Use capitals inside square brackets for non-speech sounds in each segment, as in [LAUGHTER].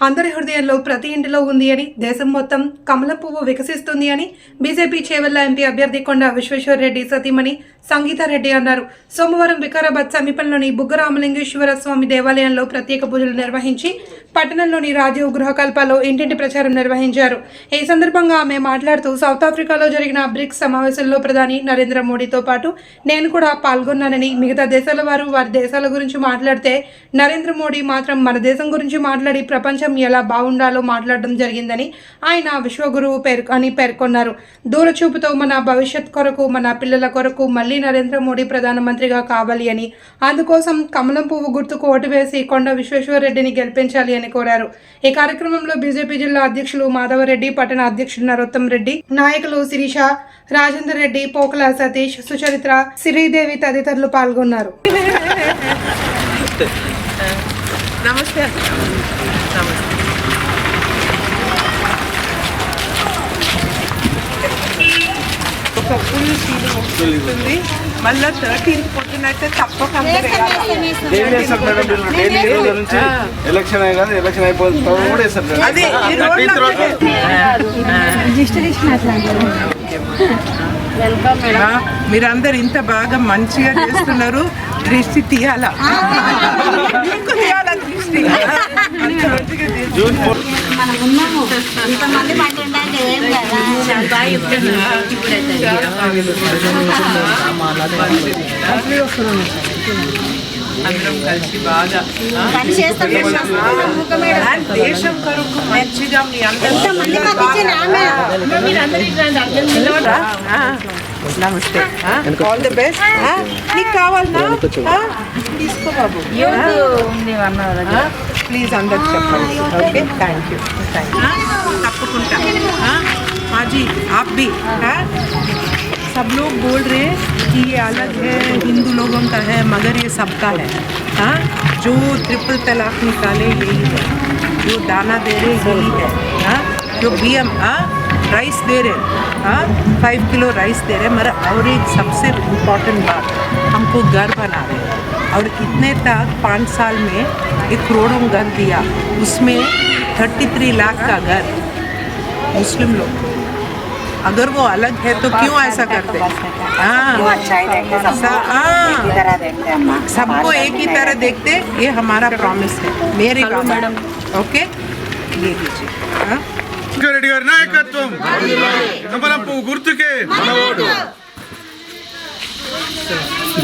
అందరి హృదయంలో ప్రతి ఇంటిలో ఉంది అని దేశం మొత్తం కమల పువ్వు వికసిస్తుంది అని బీజేపీ చేవెళ్ళ ఎంపీ అభ్యర్థి కొండ విశ్వేశ్వరరెడ్డి సతీమణి సంగీతారెడ్డి అన్నారు. సోమవారం వికారాబాద్ సమీపంలోని బుగ్గరామలింగేశ్వర స్వామి దేవాలయంలో ప్రత్యేక పూజలు నిర్వహించి పట్టణంలోని రాజీవ్ గృహకల్పలో ఇంటింటి ప్రచారం నిర్వహించారు. ఈ సందర్భంగా ఆమె మాట్లాడుతూ సౌత్ ఆఫ్రికాలో జరిగిన బ్రిక్స్ సమావేశంలో ప్రధాని నరేంద్ర మోడీతో పాటు నేను కూడా పాల్గొన్నానని మిగతా దేశాల వారు వారి దేశాల గురించి మాట్లాడితే నరేంద్ర మోడీ మాత్రం మన దేశం గురించి మాట్లాడి ప్రపంచం ఎలా బాగుండాలో మాట్లాడడం జరిగిందని ఆయన విశ్వగురువు పేరు అని పేర్కొన్నారు. దూరచూపుతో మన భవిష్యత్ కొరకు మన పిల్లల కొరకు మళ్ళీ నరేంద్ర మోడీ ప్రధానమంత్రిగా కావాలి అని అందుకోసం కమలం పువ్వు గుర్తుకు ఓటు వేసి కొండ విశ్వేశ్వరరెడ్డిని గెలిపించాలి చేయాలని కోరారు. ఈ కార్యక్రమంలో బీజేపీ జిల్లా అధ్యక్షులు మాధవరెడ్డి పట్టణ అధ్యక్షుడు నరోత్తం రెడ్డి నాయకులు శిరీష రాజేందర్ రెడ్డి పోకల సతీష్ సుచరిత్ర శ్రీదేవి తదితరులు పాల్గొన్నారు. నమస్తే నమస్తే. ఒక ఫుల్ ఫీలింగ్ వస్తుంది. మళ్ళీ థర్టీన్ పొద్దున అయితే తప్పక అందరూ వేయాలి. ఏం చేస్తారు మేడం? మీరు? డైలీ ఈ రోజు నుంచి ఎలక్షన్ ఎలక్షన్ అయిపోయిన తర్వాత కూడా వేస్తారు మీరందరు ఇంత బాగా మంచిగా చేస్తున్నారు దృష్టి తీయాలా దృష్టి. [LAUGHS] జూన్ ఫోర్ మనం ఉన్నాము ఇంతమంది మంది ఉండండి ఏం కదా అందరం కలిసి బాగా దేశం కొరకు మంచిగా మీ ఇచ్చిన ఆమె ఆ, నమస్తే ఆల్ ది బెస్ట్ నీకు కావాలనా ఆ, తీసుకో బాబు ప్లీజ్ అందరికి చెప్పండి okay thank you thank you తప్పకుండా ఆ, हाजी आप भी हाँ सब लोग बोल रहे हैं कि ये अलग है हिंदू लोगों का है मगर ये सबका है हाँ जो ट्रिपल तलाक निकाले यही है जो दाना दे रहे यही है हाँ जो बी एम हाँ राइस दे रहे हाँ फाइव किलो राइस दे रहे मगर और एक सबसे इम्पॉर्टेंट बात हमको घर बना रहे हैं और इतने तक पाँच साल में एक करोड़ों घर दिया उसमें थर्टी थ्री लाख का घर मुस्लिम लोग अगर वो अलग है तो क्यों ऐसा करते हाँ सा- हाँ सबको एक ही तरह देखते ये हमारा प्रॉमिस है मेरे मैडम ओके ये लीजिए हाँ రెడ్డి గారి నాయకత్వం కమలం పువ్వు గుర్తుకే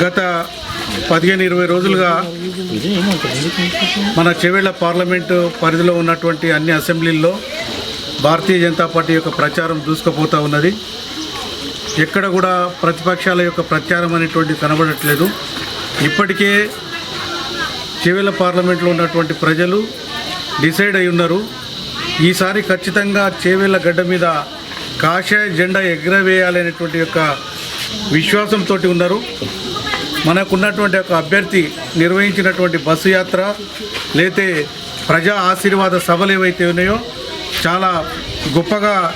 గత పదిహేను ఇరవై రోజులుగా మన చెవేళ్ళ పార్లమెంటు పరిధిలో ఉన్నటువంటి అన్ని అసెంబ్లీల్లో భారతీయ జనతా పార్టీ యొక్క ప్రచారం దూసుకుపోతూ ఉన్నది. ఎక్కడ కూడా ప్రతిపక్షాల యొక్క ప్రచారం అనేటువంటి కనబడట్లేదు. ఇప్పటికే చెవేళ్ళ పార్లమెంట్లో ఉన్నటువంటి ప్రజలు డిసైడ్ అయి ఉన్నారు. ఈసారి ఖచ్చితంగా చేవేళ్ళ గడ్డ మీద కాషాయ జెండా ఎగరవేయాలనేటువంటి యొక్క విశ్వాసంతో ఉన్నారు. మనకున్నటువంటి ఒక అభ్యర్థి నిర్వహించినటువంటి బస్సు యాత్ర లేతే ప్రజా ఆశీర్వాద సభలు ఏవైతే ఉన్నాయో చాలా గొప్పగా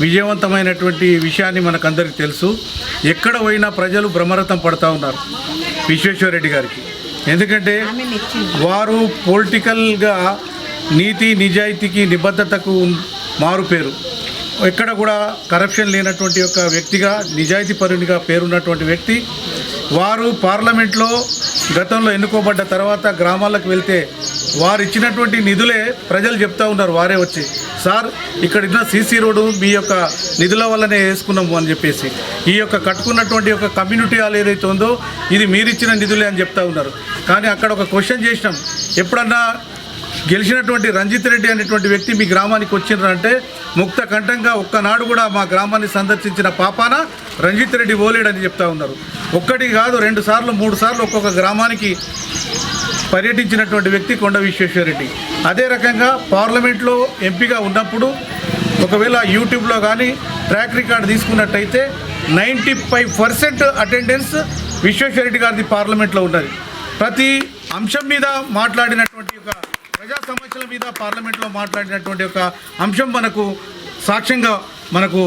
విజయవంతమైనటువంటి విషయాన్ని మనకందరికీ తెలుసు. ఎక్కడ పోయినా ప్రజలు బ్రహ్మరథం పడతా ఉన్నారు విశ్వేశ్వరరెడ్డి గారికి. ఎందుకంటే వారు పొలిటికల్గా నీతి నిజాయితీకి నిబద్ధతకు మారు పేరు. ఎక్కడ కూడా కరప్షన్ లేనటువంటి ఒక వ్యక్తిగా నిజాయితీ పరునిగా పేరున్నటువంటి వ్యక్తి వారు పార్లమెంట్లో గతంలో ఎన్నుకోబడ్డ తర్వాత గ్రామాలకు వెళ్తే వారు ఇచ్చినటువంటి నిధులే ప్రజలు చెప్తా ఉన్నారు వారే వచ్చి. సార్ ఇక్కడ ఉన్న సీసీ రోడ్డు మీ యొక్క నిధుల వల్లనే వేసుకున్నాము అని చెప్పేసి. ఈ యొక్క కట్టుకున్నటువంటి యొక్క కమ్యూనిటీ హాల్ ఏదైతే ఉందో ఇది మీరిచ్చిన నిధులే అని చెప్తా ఉన్నారు. కానీ అక్కడ ఒక క్వశ్చన్ చేసినాం. ఎప్పుడన్నా గెలిచినటువంటి రంజిత్ రెడ్డి అనేటువంటి వ్యక్తి మీ గ్రామానికి వచ్చిండ్రంటే ముక్త కంఠంగా ఒక్కనాడు కూడా మా గ్రామాన్ని సందర్శించిన పాపాన రంజిత్ రెడ్డి ఓలేడని చెప్తా ఉన్నారు. ఒక్కటి కాదు రెండు సార్లు మూడు సార్లు ఒక్కొక్క గ్రామానికి పర్యటించినటువంటి వ్యక్తి కొండ విశ్వేశ్వరరెడ్డి అదే రకంగా పార్లమెంట్లో ఎంపీగా ఉన్నప్పుడు ఒకవేళ యూట్యూబ్లో కానీ ట్రాక్ రికార్డ్ తీసుకున్నట్టయితే ninety five percent attendance Vishweshwar Reddy గారిది పార్లమెంట్లో ఉన్నది. ప్రతి అంశం మీద మాట్లాడినటువంటి ఒక ప్రజా సమస్యల మీద పార్లమెంట్లో మాట్లాడినటువంటి ఒక అంశం మనకు సాక్ష్యంగా మనకు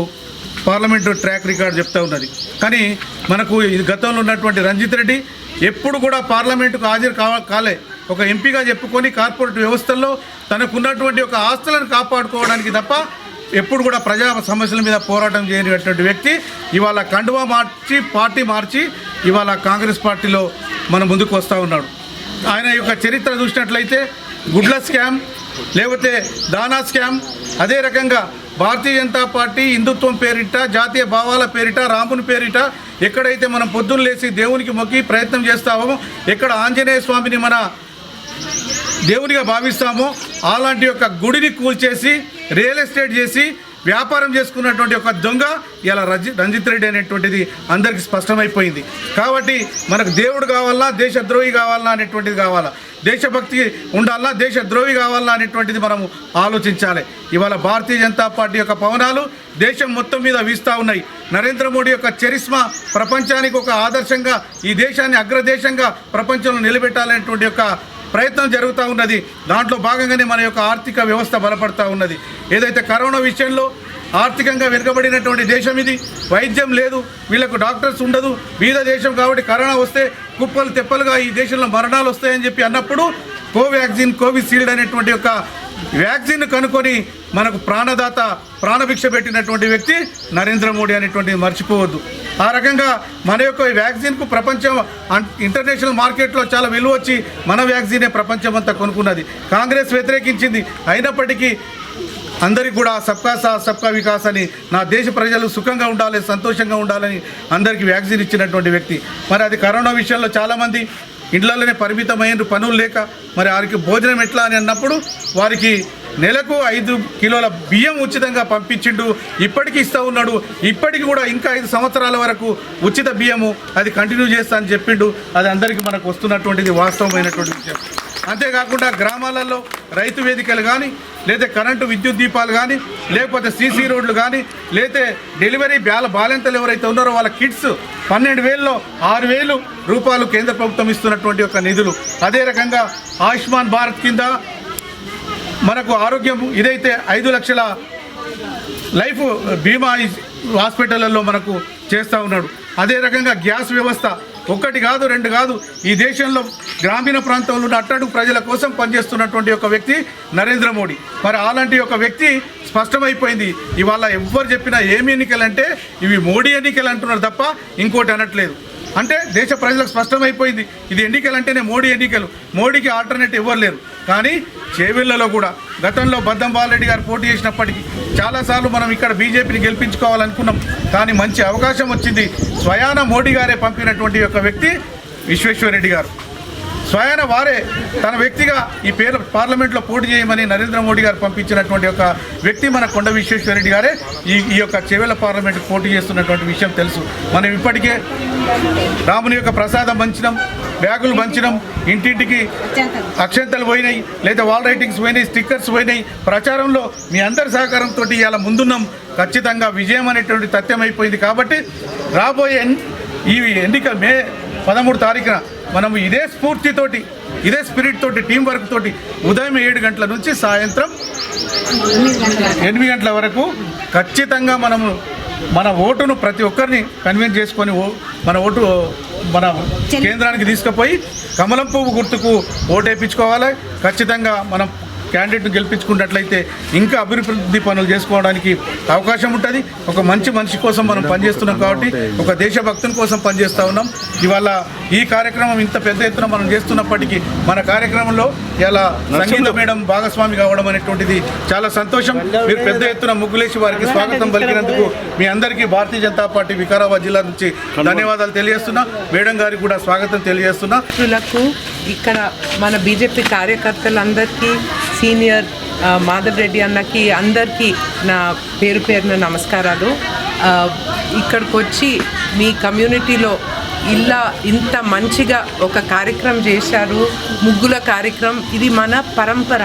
పార్లమెంటు ట్రాక్ రికార్డ్ చెప్తా ఉన్నది. కానీ మనకు గతంలో ఉన్నటువంటి రంజిత్ రెడ్డి ఎప్పుడు కూడా పార్లమెంటుకు హాజరు కావ కాలే. ఒక ఎంపీగా చెప్పుకొని కార్పొరేట్ వ్యవస్థల్లో తనకున్నటువంటి ఒక ఆస్తులను కాపాడుకోవడానికి తప్ప ఎప్పుడు కూడా ప్రజా సమస్యల మీద పోరాటం చేయనటువంటి వ్యక్తి ఇవాళ కండువా మార్చి పార్టీ మార్చి ఇవాళ కాంగ్రెస్ పార్టీలో మన ముందుకు వస్తూ ఉన్నాడు. ఆయన యొక్క చరిత్ర చూసినట్లయితే గుడ్ల స్కామ్ లేకపోతే దానా స్కామ్ అదే రకంగా భారతీయ జనతా పార్టీ హిందుత్వం పేరిట జాతీయ భావాల పేరిట రాముని పేరిట ఎక్కడైతే మనం పొద్దున్న లేచి దేవునికి మొక్కి ప్రయత్నం చేస్తామో ఎక్కడ ఆంజనేయ స్వామిని మన దేవునిగా భావిస్తామో అలాంటి యొక్క గుడిని కూల్చేసి రియల్ ఎస్టేట్ చేసి వ్యాపారం చేసుకున్నటువంటి ఒక దొంగ ఇలా రజి రంజిత్ రెడ్డి అనేటువంటిది అందరికీ స్పష్టమైపోయింది. కాబట్టి మనకు దేవుడు కావాలా దేశద్రోహి కావాలా అనేటువంటిది కావాలా? దేశభక్తి ఉండాలా దేశద్రోహి కావాలా అనేటువంటిది మనము ఆలోచించాలి. ఇవాళ భారతీయ జనతా పార్టీ యొక్క పవనాలు దేశం మొత్తం మీద వీస్తూ ఉన్నాయి. నరేంద్ర మోడీ యొక్క చరిస్మా ప్రపంచానికి ఒక ఆదర్శంగా ఈ దేశాన్ని అగ్రదేశంగా ప్రపంచంలో నిలబెట్టాలనేటువంటి యొక్క ప్రయత్నం జరుగుతూ ఉన్నది. దాంట్లో భాగంగానే మన యొక్క ఆర్థిక వ్యవస్థ బలపడతా ఉన్నది. ఏదైతే కరోనా విషయంలో ఆర్థికంగా వెనుకబడినటువంటి దేశం ఇది వైద్యం లేదు వీళ్ళకు డాక్టర్స్ ఉండదు బీద దేశం కాబట్టి కరోనా వస్తే కుప్పలు తెప్పలుగా ఈ దేశంలో మరణాలు వస్తాయని చెప్పి అన్నప్పుడు కోవాక్సిన్ కోవిషీల్డ్ అనేటువంటి యొక్క వ్యాక్సిన్ కనుక్కొని మనకు ప్రాణదాత ప్రాణభిక్ష పెట్టినటువంటి వ్యక్తి నరేంద్ర మోడీ అనేటువంటిది మర్చిపోవద్దు. ఆ రకంగా మన యొక్క వ్యాక్సిన్కు ప్రపంచం అన్- ఇంటర్నేషనల్ మార్కెట్లో చాలా విలువ వచ్చి మన వ్యాక్సినే ప్రపంచం అంతా కొనుక్కున్నది. కాంగ్రెస్ వ్యతిరేకించింది. అయినప్పటికీ అందరికీ కూడా సబ్కా సా సబ్కా వికాస్ అని నా దేశ ప్రజలు సుఖంగా ఉండాలి సంతోషంగా ఉండాలని అందరికీ వ్యాక్సిన్ ఇచ్చినటువంటి వ్యక్తి. మరి అది కరోనా విషయంలో చాలామంది ఇండ్లలోనే పరిమితమైన పనులు లేక. మరి వారికి భోజనం ఎట్లా అని అన్నప్పుడు వారికి నెలకు ఐదు కిలోల బియ్యం ఉచితంగా పంపించిండు. ఇప్పటికీ ఇస్తూ ఉన్నాడు. ఇప్పటికి కూడా ఇంకా ఐదు సంవత్సరాల వరకు ఉచిత బియ్యము అది కంటిన్యూ చేస్తా అని చెప్పిండు. అది అందరికీ మనకు వస్తున్నటువంటిది వాస్తవమైనటువంటి విషయం అంతేకాకుండా గ్రామాలలో రైతు వేదికలు కానీ లేదా కరెంటు విద్యుత్ దీపాలు కానీ లేకపోతే సీసీ రోడ్లు కానీ లేతే డెలివరీ బ్యాల బాలెంతలు ఎవరైతే ఉన్నారో వాళ్ళ కిట్స్ పన్నెండు వేలలో ఆరు వేలు రూపాయలు కేంద్ర ప్రభుత్వం ఇస్తున్నటువంటి ఒక నిధులు. అదే రకంగా ఆయుష్మాన్ భారత్ కింద మనకు ఆరోగ్యం ఇదైతే ఐదు లక్షల లైఫ్ బీమా హాస్పిటళ్ళలో మనకు చేస్తూ ఉన్నాడు. అదే రకంగా గ్యాస్ వ్యవస్థ ఒక్కటి కాదు రెండు కాదు ఈ దేశంలో గ్రామీణ ప్రాంతంలో ఉన్న అట్టడుగు ప్రజల కోసం పనిచేస్తున్నటువంటి ఒక వ్యక్తి నరేంద్ర మోడీ. మరి అలాంటి ఒక వ్యక్తి స్పష్టమైపోయింది. ఇవాళ ఎవ్వరు చెప్పినా ఏమి ఎన్నికలు అంటే ఇవి మోడీ ఎన్నికలు అంటున్నారు తప్ప ఇంకోటి అనట్లేదు. అంటే దేశ ప్రజలకు స్పష్టమైపోయింది. ఇది ఎన్నికలు అంటేనే మోడీ ఎన్నికలు. మోడీకి ఆల్టర్నేట్ ఎవరు లేరు. కానీ చేవెళ్ళలో కూడా గతంలో బద్దం బాలరెడ్డి గారు పోటీ చేసినప్పటికీ చాలాసార్లు మనం ఇక్కడ బీజేపీని గెలిపించుకోవాలనుకున్నాం. కానీ మంచి అవకాశం వచ్చింది స్వయాన మోడీ గారే పంపినటువంటి ఒక వ్యక్తి విశ్వేశ్వరరెడ్డి గారు. స్వయాన వారే తన వ్యక్తిగా ఈ పేరు పార్లమెంట్లో పోటీ చేయమని నరేంద్ర మోడీ గారు పంపించినటువంటి ఒక వ్యక్తి మన కొండ విశ్వేశ్వరరెడ్డి గారే. ఈ ఈ యొక్క చెవెల పార్లమెంట్ పోటీ చేస్తున్నటువంటి విషయం తెలుసు. మనం ఇప్పటికే రాముని యొక్క ప్రసాదం పంచినాం బ్యాగులు పంచినాం ఇంటింటికి అక్షంతలు పోయినాయి లేదా వాల్ రైటింగ్స్ పోయినాయి స్టిక్కర్స్ పోయినాయి. ప్రచారంలో మీ అందరి సహకారంతో ఇవాళ ముందున్నాం. ఖచ్చితంగా విజయం అనేటువంటి తథ్యం అయిపోయింది కాబట్టి రాబోయే ఈ ఎన్నిక మే పదమూడు తారీఖున మనము ఇదే స్ఫూర్తితోటి ఇదే స్పిరిట్ తోటి టీం వర్క్ తోటి ఉదయం ఏడు గంటల నుంచి సాయంత్రం ఎనిమిది గంటల వరకు ఖచ్చితంగా మనము మన ఓటును ప్రతి ఒక్కరిని కన్విన్స్ చేసుకొని ఓ మన ఓటు మన కేంద్రానికి తీసుకుపోయి కమలం పువ్వు గుర్తుకు ఓటు వేయించుకోవాలి ఖచ్చితంగా మనం క్యాండిడేట్ను గెలిపించుకున్నట్లయితే ఇంకా అభివృద్ధి పనులు చేసుకోవడానికి అవకాశం ఉంటుంది. ఒక మంచి మనిషి కోసం మనం పనిచేస్తున్నాం కాబట్టి ఒక దేశభక్తుని కోసం పనిచేస్తూ ఉన్నాం. ఇవాళ ఈ కార్యక్రమం ఇంత పెద్ద ఎత్తున మనం చేస్తున్నప్పటికీ మన కార్యక్రమంలో ఇలా సంగీత మేడం భాగస్వామి కావడం అనేటువంటిది చాలా సంతోషం. మీరు పెద్ద ఎత్తున ముగ్గులేసి వారికి స్వాగతం పలికినందుకు మీ అందరికీ భారతీయ జనతా పార్టీ వికారాబాద్ జిల్లా నుంచి ధన్యవాదాలు తెలియజేస్తున్నా. మేడం గారికి కూడా స్వాగతం తెలియజేస్తున్నా. ఇక్కడ మన బీజేపీ కార్యకర్తలందరికీ సీనియర్ మాధవ్ రెడ్డి అన్నకి అందరికీ నా పేరు పేరున నమస్కారాలు. ఇక్కడికి వచ్చి మీ కమ్యూనిటీలో ఇలా ఇంత మంచిగా ఒక కార్యక్రమం చేశారు ముగ్గుల కార్యక్రమం ఇది మన పరంపర.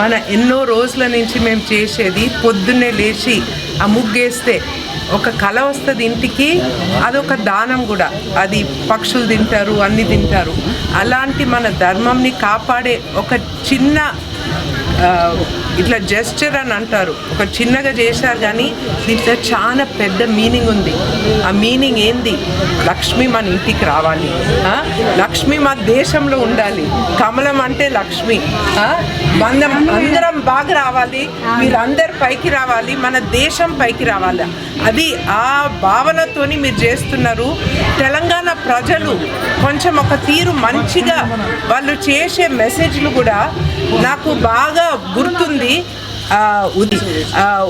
మన ఎన్నో రోజుల నుంచి మేము చేసేది పొద్దున్నే లేచి ఆ ముగ్గేస్తే ఒక కళ వస్తుంది ఇంటికి అదొక దానం కూడా. అది పక్షులు తింటారు అన్ని తింటారు. అలాంటి మన ధర్మంని కాపాడే ఒక చిన్న Oh. ఇట్లా జెస్చర్ అని అంటారు. ఒక చిన్నగా చేశారు కానీ దీంట్లో చాలా పెద్ద మీనింగ్ ఉంది. ఆ మీనింగ్ ఏంది? లక్ష్మి మన ఇంటికి రావాలి. లక్ష్మి మా దేశంలో ఉండాలి. కమలం అంటే లక్ష్మి. మనం అందరం బాగా రావాలి. మీరందరు పైకి రావాలి. మన దేశం పైకి రావాలి. అది ఆ భావనతోని మీరు చేస్తున్నారు. తెలంగాణ ప్రజలు కొంచెం ఒక తీరు మంచిగా వాళ్ళు చేసే మెసేజ్లు కూడా నాకు బాగా గుర్తుంది. ఆ,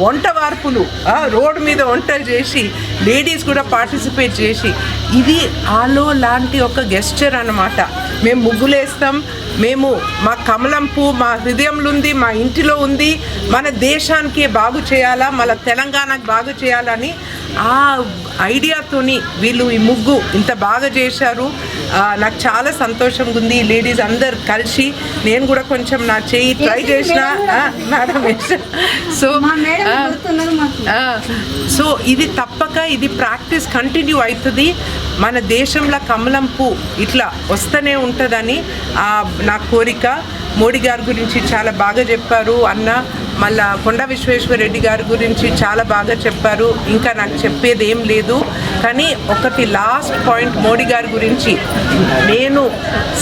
వంట వార్పులు రోడ్డు మీద వంటలు చేసి లేడీస్ కూడా పార్టిసిపేట్ చేసి ఇది ఆలో లాంటి ఒక గెస్చర్ అన్నమాట. మేము ముగ్గులేస్తాం. మేము మా కమలం పువ్వు మా హృదయంలో ఉంది మా ఇంటిలో ఉంది. మన దేశానికి బాగు చేయాలా మన తెలంగాణకు బాగు చేయాలని ఆ ఐడియాతోని వీళ్ళు ఈ ముగ్గు ఇంత బాగా చేశారు. నాకు చాలా సంతోషంగా ఉంది. ఈ లేడీస్ అందరు కలిసి నేను కూడా కొంచెం నా చేయి ట్రై చేసిన మేడం సో సో ఇది తప్పక ఇది ప్రాక్టీస్ కంటిన్యూ అవుతుంది. మన దేశంలో కమలం పువ్వు ఇట్లా వస్తూనే ఉంటుందని ఆ, నా కోరిక. మోడీ గారి గురించి చాలా బాగా చెప్పారు. అన్న మళ్ళా కొండ విశ్వేశ్వరరెడ్డి గారి గురించి చాలా బాగా చెప్పారు. ఇంకా నాకు చెప్పేది ఏం లేదు. కానీ ఒకటి లాస్ట్ పాయింట్ మోడీ గారి గురించి. నేను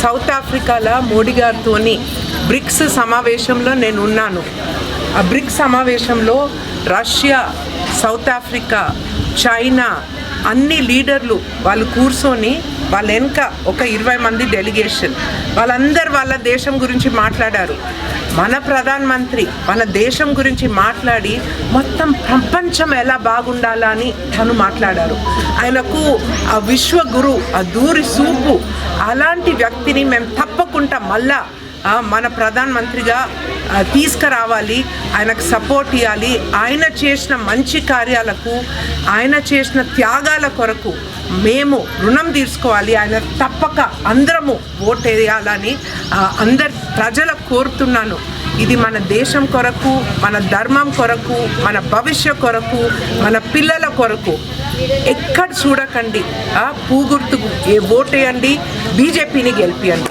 సౌత్ ఆఫ్రికాలో మోడీ గారితోని బ్రిక్స్ సమావేశంలో నేను ఉన్నాను. ఆ బ్రిక్స్ సమావేశంలో రష్యా సౌత్ ఆఫ్రికా చైనా అన్ని లీడర్లు వాళ్ళు కూర్చొని వాళ్ళ వెనక ఒక ఇరవై మంది డెలిగేషన్ వాళ్ళందరూ వాళ్ళ దేశం గురించి మాట్లాడారు. మన ప్రధానమంత్రి మన దేశం గురించి మాట్లాడి మొత్తం ప్రపంచం ఎలా బాగుండాలా అని తను మాట్లాడారు. ఆయనకు ఆ విశ్వగురు ఆ దూరి సూపు అలాంటి వ్యక్తిని మేము తప్పకుండా మళ్ళా మన ప్రధానమంత్రిగా మంత్రిగా తీసుకురావాలి ఆయనకు సపోర్ట్ ఇవ్వాలి ఆయన చేసిన మంచి కార్యాలకు ఆయన చేసిన త్యాగాల కొరకు మేము రుణం తీసుకోవాలి ఆయన తప్పక అందరము ఓటు వేయాలని అందరు ప్రజలకు కోరుతున్నాను. ఇది మన దేశం కొరకు మన ధర్మం కొరకు మన భవిష్య కొరకు మన పిల్లల కొరకు. ఎక్కడ చూడకండి పూగుర్తుకు ఏ ఓటేయండి బీజేపీని గెలిపియండి.